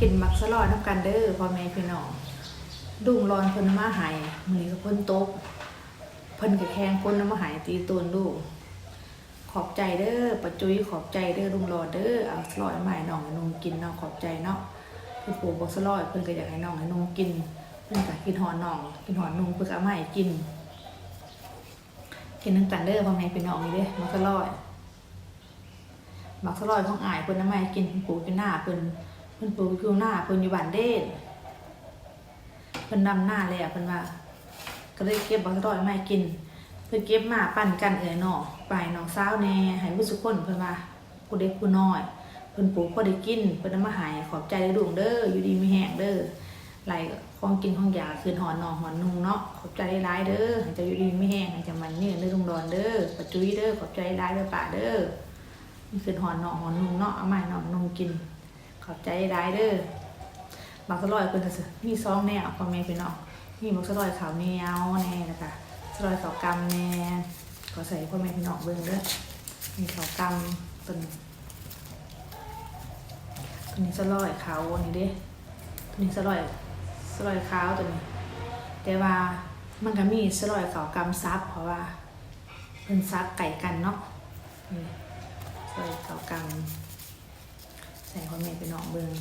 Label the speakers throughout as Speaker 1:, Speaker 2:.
Speaker 1: กินมักสลอยน้ำกันเด้อพ่อแม่พี่น้องดุงร้อนเพิ่นมาหายมือนก็เพิ่นตกเพิ่นก็แข่งคนมาหายตีตนลูกขอบใจเด้อปัจจุยขอบใจเด้อลุงรอเด้อเอาสลอยมาให้น้องให้นงกินเนาะขอบใจเนาะเพิ่นปลูกบ่สลอยเพิ่นก็อยากให้น้องให้นงกินเพิ่นก็กินหอนน้องกินหอนนงเพิ่นก็เอามาให้กินกินน้ำกันเด้อพ่อแม่พี่น้องนี่เด้อมักสลอยมักสลอยของอายเพิ่นน้ำไม่กินเพิ่นปลูกอยู่หน้าเพิ่น เพิ่นปลูกอยู่หน้าเพิ่นอยู่บ้านเด่นเพิ่นนำหน้าแล้วเพิ่นว่า ก็เลยเก็บบักสลอยมาให้กิน เพิ่นเก็บมาปั่นกันเอ๋ยน้องไปน้องสาวแน่ให้ผู้สุกคนเพิ่นว่าผู้เด็กผู้น้อยเพิ่นปลูกพอได้กินเพิ่นเอามาใหายขอบใจเด้อลุงเด้ออยู่ดีมีแห้งเด้อไหลของกินของอยากคืนหอนนองหอนนุงเนาะขอบใจหลายๆเด้อให้เจะอยู่ดีมีแห้งให้เจะมันนี่เด้อลุงดอนเด้อปัจจุยเด้อขอบใจหลายเด้อป้าเด้อนี่คือหอนนาะหอนนุงเนาะเอามาให้น้องนุ่งกิน ขอบใจได้เด้อบักสลอยเพิ่นสิมีซองแนวพ่อแม่พี่น้องมีบักสลอยขาวเนียวแน่นะคะสลอยขาวกำแน่ก็ใส่พ่อแม่พี่น้องเบิ่งเด้อมีขาวกำตัวนี้ตัวนี้สลอยขาวนี่เด้ตัวนี้สลอยสลอยขาวตัวนี้ แต่ว่ามันก็มีสลอยขาวกำซับเพราะว่าเพิ่นซับไก่กันเนาะนี่ใส่เกากำ ส่ความเมนไปน้องเบิง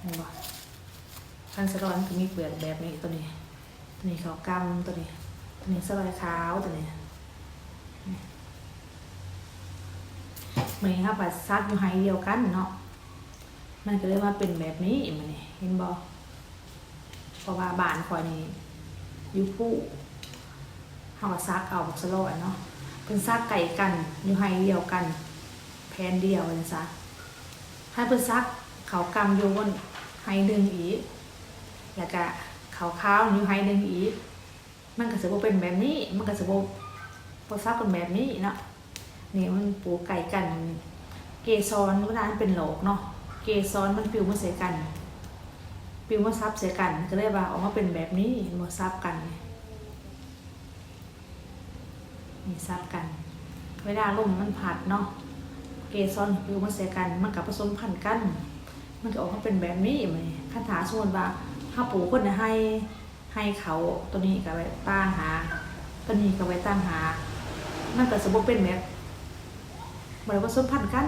Speaker 1: เห็นบ่ขั้นสลอยมันก็มีเปลือกแบบนี้ตัวนี้ ตัวนี้เกากำตัวนี้ ตัวนี้สลอยขาวตัวนี้มันนี้ครับปัดซักอยู่ไฮเดียวกันเนาะ มันก็เลยมาเป็นแบบนี้มันนี่เห็นบ่เพราะว่าบานคอยนี่ยู่ผู้เฮาก็ซักเอาบักสลอยเนาะเป็นซักไก่กันอยู่ไฮเดียวกัน แพนเดียวเลยซะให้เป็นซักเขากำโยนไฮหนึ่งอีก แล้วก็เขาข้าวอยู่ไฮหนึ่งอีก มันก็จะบ่เป็นแบบนี้ มันก็จะบ่บ่ซักเป็นแบบนี้เนาะนี่มันปูไก่กัน เกสรเวลามันเป็นโหลกเนาะ เกสรมันปิวมาใส่กัน ปิวมาซับใส่กัน ก็เลยว่าออกมาเป็นแบบนี้มาซับกันมีซับกัน เวลาลมมันผัดเนาะ เกสรผิวมันเสียกัน มันกับผสมพันธุ์กัน มันก็ออกมาเป็นแบบนี้มันคาถาสมมติว่าถ้าปลูกคนน่ะให้ให้เขาตัวนี้กับไว้ตั้งหา ตัวนี้กับไว้ตั้งหา มันก็สมบูรเป็นแบบมันผสมพันธุ์กัน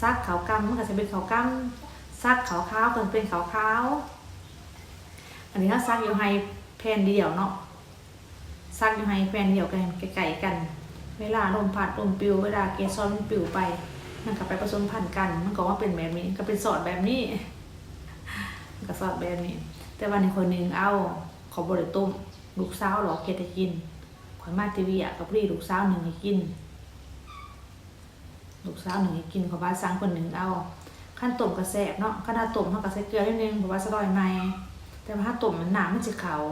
Speaker 1: ซักขาวกำมันก็จะเป็นขาวกำซักขาวขาวเป็นเป็นขาวขาวอันนี้ถ้าซักอยู่ให้แผ่นเดียวเนาะซักอยู่ให้แฟนเดียวกันไก่ๆกัน วลาลมพัดลมปิวเวลาเกสรมันปิวไปมันก็ไปผสมพันธุ์กัน มันก็ว่าเป็นแบบนี้ก็เป็นสอดแบบนี้ก็สอดแบบนี้ แต่วันนี้คนหนึ่งเอาขอบริตุ้มลูกสาวหรอเกตกินขอยมาทีวีอะกับพี่ลูกสาวหนึ่งให้กิน ลูกสาวหนึ่งให้กินขอบ้านสังคนหนึ่งเอาขั้นต้มกระแสบเนาะขั้นถ้าต้มเขากระใส่เกลือนิดนึงเพราะว่าสลอยไหมแต่ว่าถ้าต้มมันหนามันจะเขาว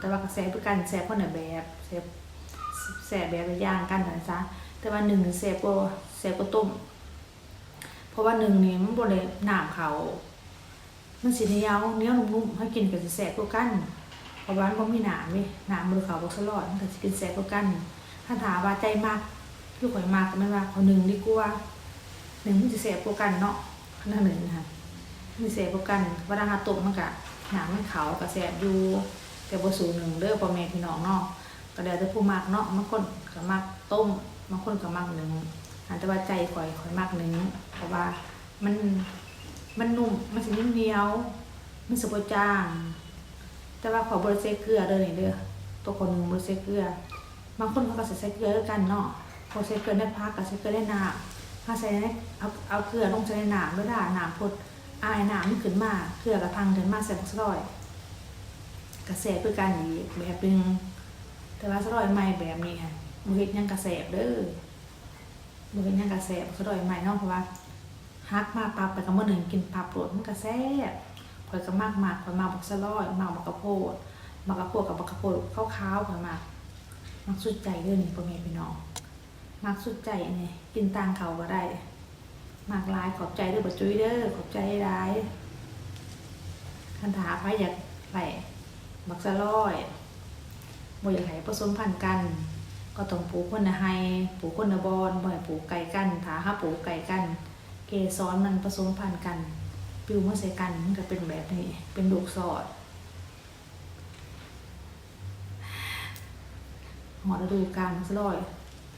Speaker 1: แต่ว่ากระแสคือกันแสบคนละแบบแสบ แสบแบบละอย่างกันนะจ๊ะแต่ว่าหนึ่งแสบก็แสบก็ต้ม เพราะว่าหนึ่งนี่มันบริหนามเขามันสีเนียวเนียวนุ่มๆให้กินกับแสบก็กันเพราะว่ามันมีหนามเว้ยหนามมือเขาบกสลอดมันก็สิกินแสบก็กันถ้าถามว่าใจมากคือข่อยมากก็ไม่ว่าเขาหนึ่งดีกว่าหนึ่งมันจะแสบก็กันเนาะขนาดหนึ่งนะคะมันแสบก็กันเวลาหาต้มมันก็หนามมันเขาก็แสบอยู่แต่บ่สูงหนึ่งเด้อพ่อแม่พี่น้องเนาะ ก็แล้วแต่ผู้มักเนาะบางคนก็มักต้มบางคนก็มักหนึ่งอันแต่ว่าใจข่อยข่อยมักหนึ่งเพราะว่ามันมันนุ่มมันสินิ่มเหนียวมันสบจาง แต่ว่าขอบริเซเกลือเด้อนี่เด้อตัวคนหนึ่งบริเซเกลือบางคนเขาก็ใส่ใส่เกลือกันเนาะพอใส่เกลือในพักกับใส่เกลือในน้ำถ้าใส่ในเอาเอาเกลือลงใส่ในหน้ำด้วยล่ะน้ำพดอายน้ำมันขึ้นมาเกลือกระพังขึ้นมาใส่ผักสลอยกระแสคือการอีกแบบหนึง แต่ว่าสลอยใหม่แบบนี้ค่ะบริเวณยังกระแสบเด้อบริเวณยังกระแสบสลอยใหม่เนาะเพราะว่าฮักมาปับไปกับมื่อหนึ่งกินปับโปรดมันกระแสคอยก็มากมากคอยมาบักสลอยมาบักกระโพดบักกระโพดกับบักกระโพดข้าวๆคอยมามักสุดใจเด้อนี่พ่อแม่พี่น้องมักสุดใจอันนี้กินตางเขาก็ได้มากลายขอบใจเด้อบัจุ้ยเด้อขอบใจหลายคันถาพายอยากไหลมักสะลอย บ่อยากให้ผสมพันธุ์กัน ก็ต้องปลูกคนละไฮปลูกคนละบอนบ่ให้ปลูกไก่กันถ้าหาปลูกไก่กัน เกสรมันผสมพันธุ์กัน ปิวมาใส่กันมันก็เป็นแบบนี้ เป็นลูกสอดหอฤดูกาลสลอย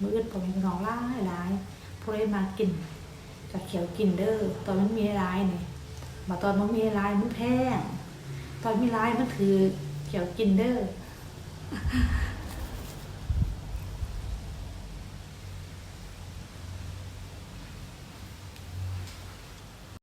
Speaker 1: มือดผมเป็นน้องร้ายร้ายพวกได้มากินกับเขียวกินเด้อตอนมันมีร้ายนี่มาตอนมันมีร้ายมันแพงตอนมีร้ายมันถือเขียวกินเด้อ え?